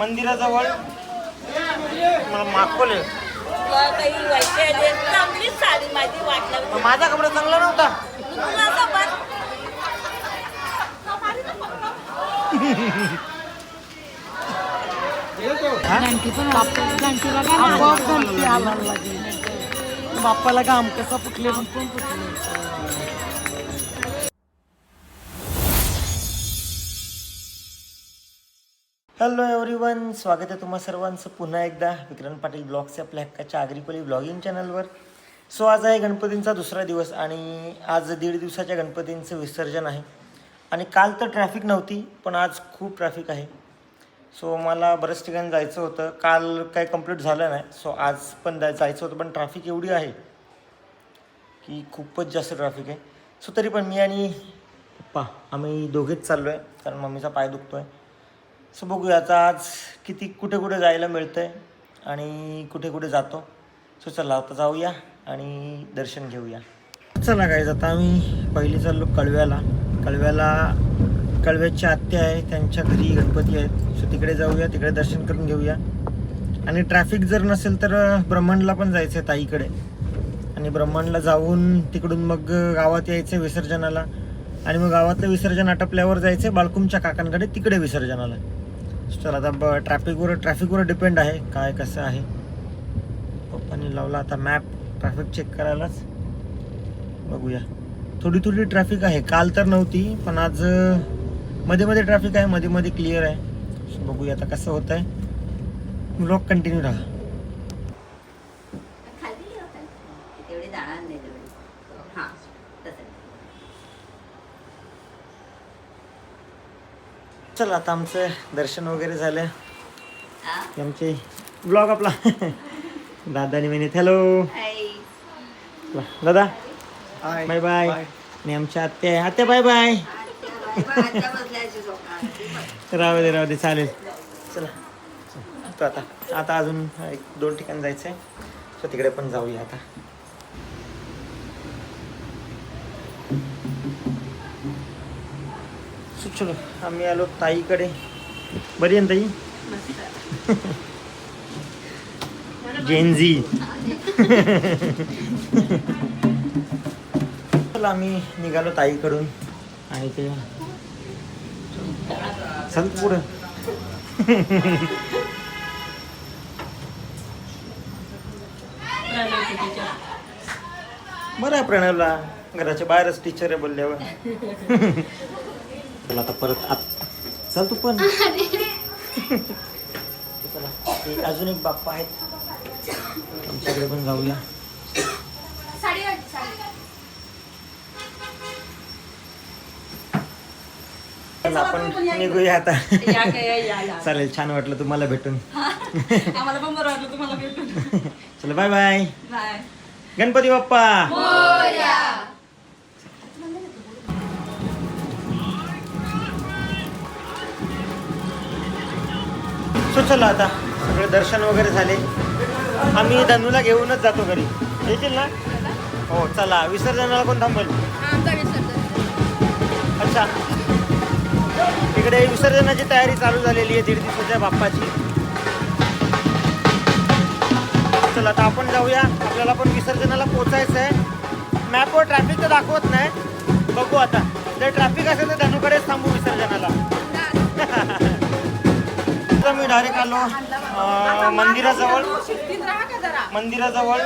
मंदिराजवळ? मला मागवले माझा कपडा चांगला नव्हता. बाप्पाला घाम कसा फुटले पण पण फुटले? हॅलो एव्हरीवन स्वागत आहे तुम्हा सर्वांचं पुन्हा एकदा विक्रम पाटील ब्लॉगच्या आपल्या हक्काच्या आगरीकोली ब्लॉगिंग चॅनलवर. सो आज आहे गणपतींचा दुसरा दिवस आणि आज दीड दिवसाच्या गणपतींचं विसर्जन आहे. आणि काल तर ट्रॅफिक नव्हती पण आज खूप ट्रॅफिक आहे. सो मला बऱ्याच ठिकाणी जायचं होतं. काल काही कंप्लीट झालं नाही. सो आज पण जाय- जायचं होतं पण ट्रॅफिक एवढी आहे की खूपच जास्त ट्रॅफिक आहे. सो तरी पण मी आणि पप्पा आम्ही दोघेच चाललो आहे कारण मम्मीचा पाय दुखतो आहे सो बघूया आता आज किती कुठे कुठे जायला मिळतं आहे आणि कुठे कुठे जातो. सो चला आता जाऊया आणि दर्शन घेऊया. चला काय आता आम्ही पहिली चाललो कळव्याला. कळव्याला कळव्याची आत्या आहे त्यांच्या घरी गणपती आहेत. सो तिकडे जाऊया तिकडे दर्शन करून घेऊया. आणि ट्रॅफिक जर नसेल तर ब्रह्मांडला पण जायचं आहे ताईकडे. आणि ब्रह्मांडला जाऊन तिकडून मग गावात यायचं विसर्जनाला. आणि मग गावातलं विसर्जन आटपल्यावर जायचं बाळकुमच्या काकांकडे तिकडे विसर्जनाला चला आता ब ट्रॅफिकवर ट्रॅफिकवर डिपेंड आहे. काय कसं आहे? पप्पांनी लावला आता मॅप ट्रॅफिक चेक करायलाच. बघूया. थोडी थोडी ट्रॅफिक आहे. काल तर नव्हती पण आज मध्ये मध्ये ट्रॅफिक आहे. मध्ये मध्ये क्लिअर आहे. बघूया आता कसं होत आहे ब्लॉक कंटिन्यू राहा. खाली हां तसं. चला आता आमचं दर्शन वगैरे झालं. आमचे ब्लॉग आपला. दादा आणि महिने हॅलो हाय दादा. बाय बाय आणि आमच्या आत्या आहे. आत्या बाय बाय राहू दे राहू दे चालेल. चला. तो आता आता अजून एक दोन ठिकाण जायचं आहे सो तिकडे पण जाऊया आता. सो चलो आम्ही आलो ताईकडे. बरी आहे ना ताई? जेनझी चला आम्ही निघालो ताईकडून. आणि ते चल पुढं. बरं आहे प्रणवला. घराच्या बाहेरच टीचर आहे बोलल्यावर. चला आता परत आत. चल तू पण. चला. अजून एक बाप्पा आहेत. आमच्याकडे पण जाऊया. चला आपण निघूया आता. या काय या या चालेल छान वाटलं तुम्हाला भेटून. आम्हाला पण बरं वाटलं तुम्हाला भेटून. चला bye bye bye Ganpati Bappa. So चला आता सगळे दर्शन वगैरे झाले. आम्ही धनूला घेऊनच जातो घरी. येतील ना? हो चला. विसर्जनाला कोण थांबल? अच्छा. इकडे विसर्जनाची तयारी चालू झालेली आहे दीड दिवसाच्या बाप्पाची. चला आता आपण जाऊया. आपल्याला पण विसर्जनाला पोचायचं आहे. मॅपवर ट्रॅफिक तर दाखवत नाही. बघू आता. जर ट्रॅफिक असेल तर धनुकडेच थांबू विसर्जनाला. तर मी डायरेक्ट आलो मंदिराजवळ. मंदिराजवळ.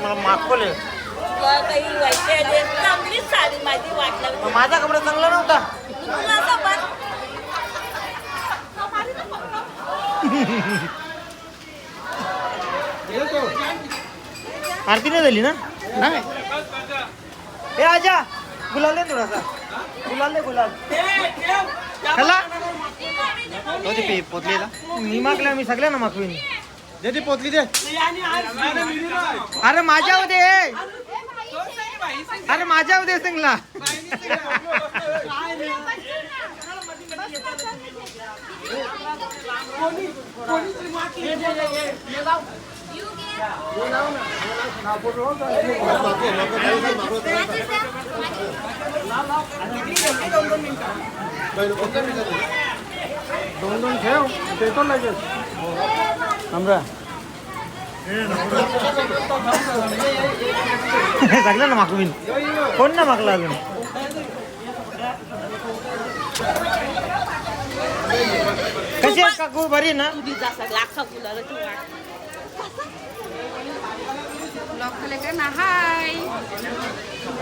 मला मागवले. आहे, माझी कपडा चांगला नव्हता. आरती नाही झाली ना? ए आजा गुलाल दे थोडासा. गुलाल दे गुलाल खाला पोतलीला मी मागल्या मी सगळ्यांना मागवीन. दे ती पोतली दे. अरे माझ्या दे अरे माझ्या दे सिंगला. दोन दोन ठेव देतो लगेच. आमरा सांगलं ना मागवीन कोण ना मागला अजून? कशी आहे काकू? बरी ना?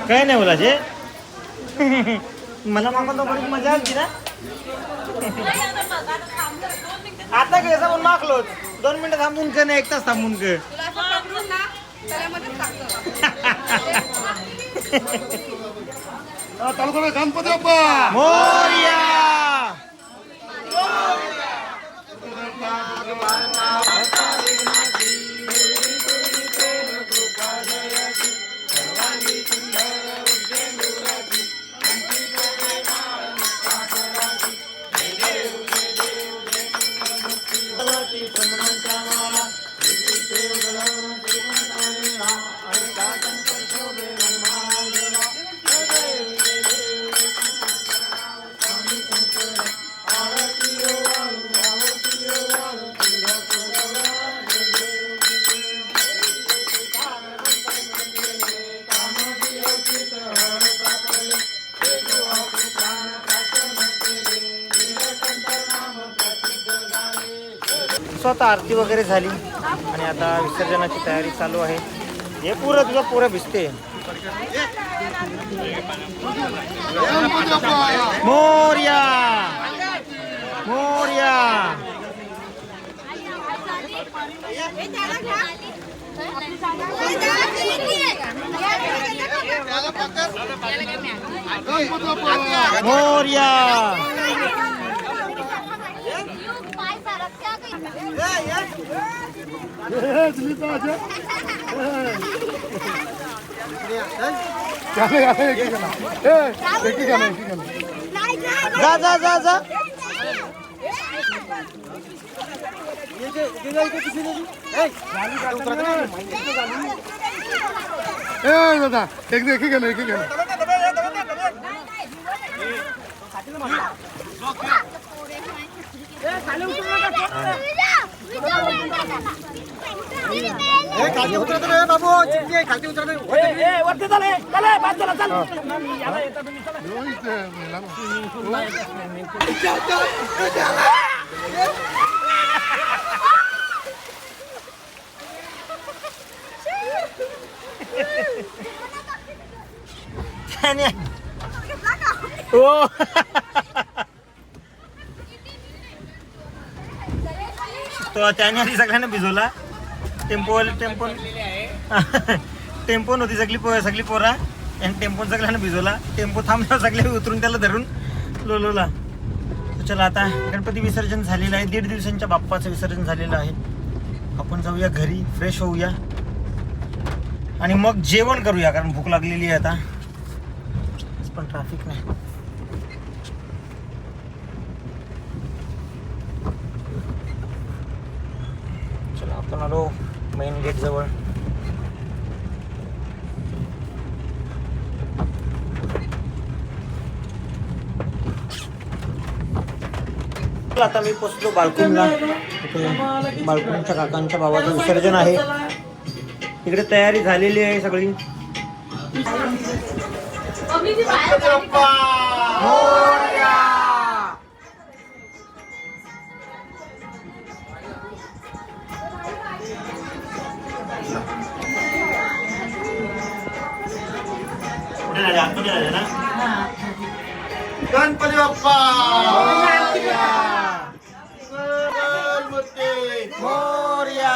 काय नाही बोलाचे मला मागून बरीच मजा आली ना. आता काय पण मागलोच. दोन मिनिटं थांबून का नाही एक तास थांबून का तालुका गणपती बाप्पा. मोर्या. தேவதம் स्वतः आरती वगैरे झाली आणि आता विसर्जनाची तयारी चालू आहे. हे पुरं तुझं पुरं भिजते. मोर्या! मोर्या! मोर्या! गाणं गाणं एक गाणं ए एक गाणं एक गाणं जा जा जा जा ए दादा एक एक गाणं एक गाणं खालती उतरत रे बाबू चिमणी खालती उतरत त्याने हो तो त्याने आधी सगळ्यांना भिजवला. टेम्पो टेम्पो टेम्पो नव्हती सगळी पो सगळी पोरा. आणि टेम्पोन सगळ्यांना भिजवला. टेम्पो थांबला सगळे उतरून त्याला धरून लोलोला चला आता गणपती विसर्जन झालेलं आहे. दीड दिवसांच्या बाप्पाचं विसर्जन झालेलं आहे. आपण जाऊया घरी फ्रेश होऊया. आणि मग जेवण करूया कारण भूक लागलेली आहे आता. पण ट्रॅफिक नाही. आपण आलो मेन गेट जवळ. चला, आता मी पोचलो बाल्कूनला इथे बाल्कूनच्या काकांच्या भावाचं विसर्जन आहे. इकडे तयारी झालेली आहे सगळी. गणपती बाप्पा! मोर्या!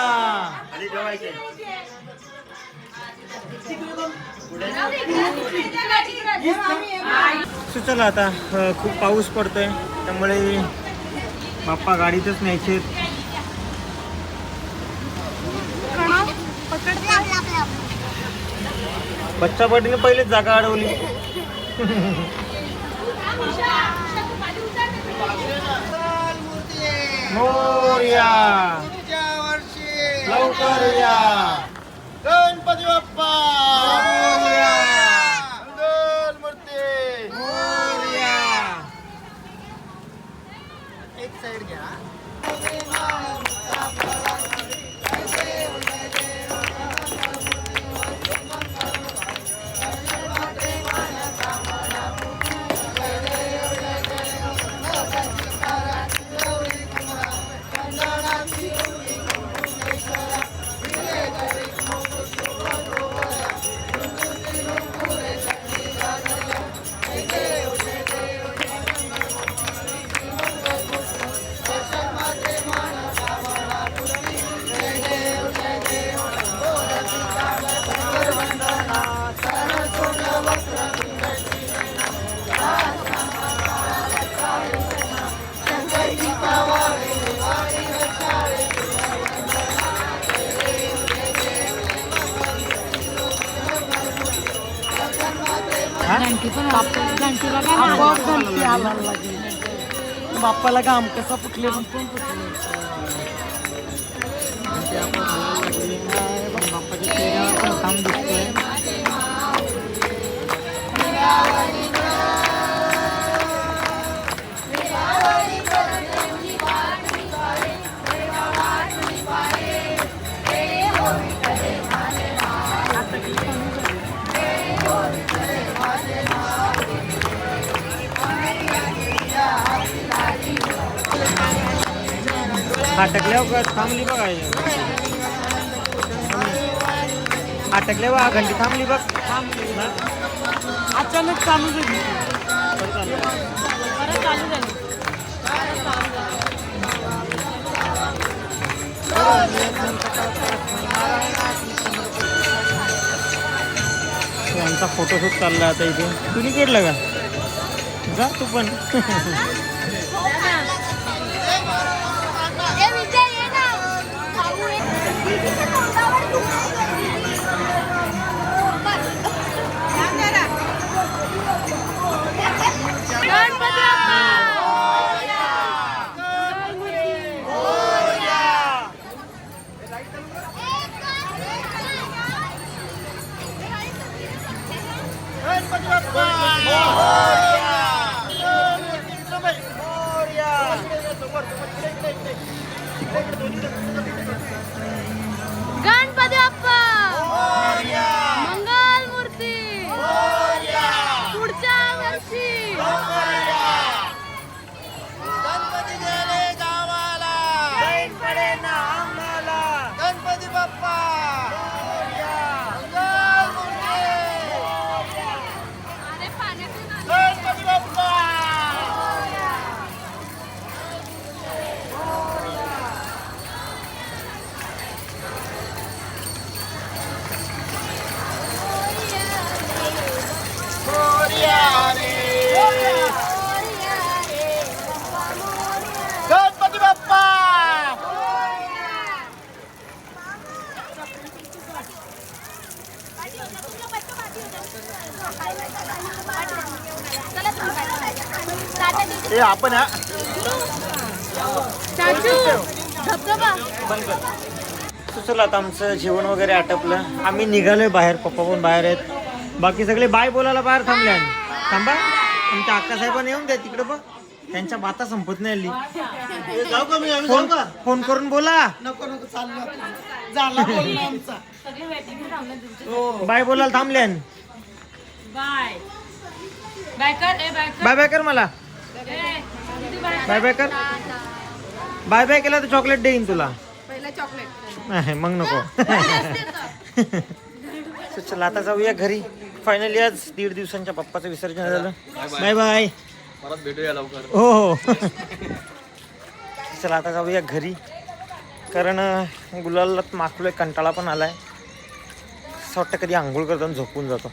सो चला आता खूप पाऊस पडतोय त्यामुळे बाप्पा गाडीतच न्यायचे बच्चा पाटीने पहिलेच जागा अडवली. मोर्या. लवकर या. बाप्पाला घाम कसा फुटले. पण फुटले बाप्पाच्या थांबली बघा अटकल्यावर घंटी थांबली बघ. अचानक चालू झाली. यांचा फोटोशूट चालला आता इथे तुम्ही केलं का? जा तू पण. हे आपण हा. चाचू धबधबा. So, चला आता आमचं जेवण वगैरे आटपलं. आम्ही निघालोय बाहेर पप्पा पण बाहेर आहेत. बाकी सगळे बाय बोलायला बाहेर थांबले आणि. थांबा. आमच्या अक्कासाहेबांना येऊन द्या तिकडे बघ. त्यांच्या बाता संपत नाही हल्ली जाऊ का मी आम्ही जाऊ फोन का? फोन करून बोला. नको नको चाललो आता. झाला बोलणं आमचा. बाय बोलायला थांबले आणि. बाय. बाय कर ए बाय बाय बाय कर मला. बाय बाय कर. बाय बाय केला तर चॉकलेट देईन तुला. नाही मग नको. चला आता जाऊया घरी. फायनली आज दीड दिवसांच्या पप्पाचं विसर्जन झालं. बाय बाय परत भेटूया लवकर. हो हो. चला आता जाऊया घरी. कारण अं, गुलालात माखलोय कंटाळा पण आलाय. असं वाटतं कधी आंघोळ करताना झोपून जातो.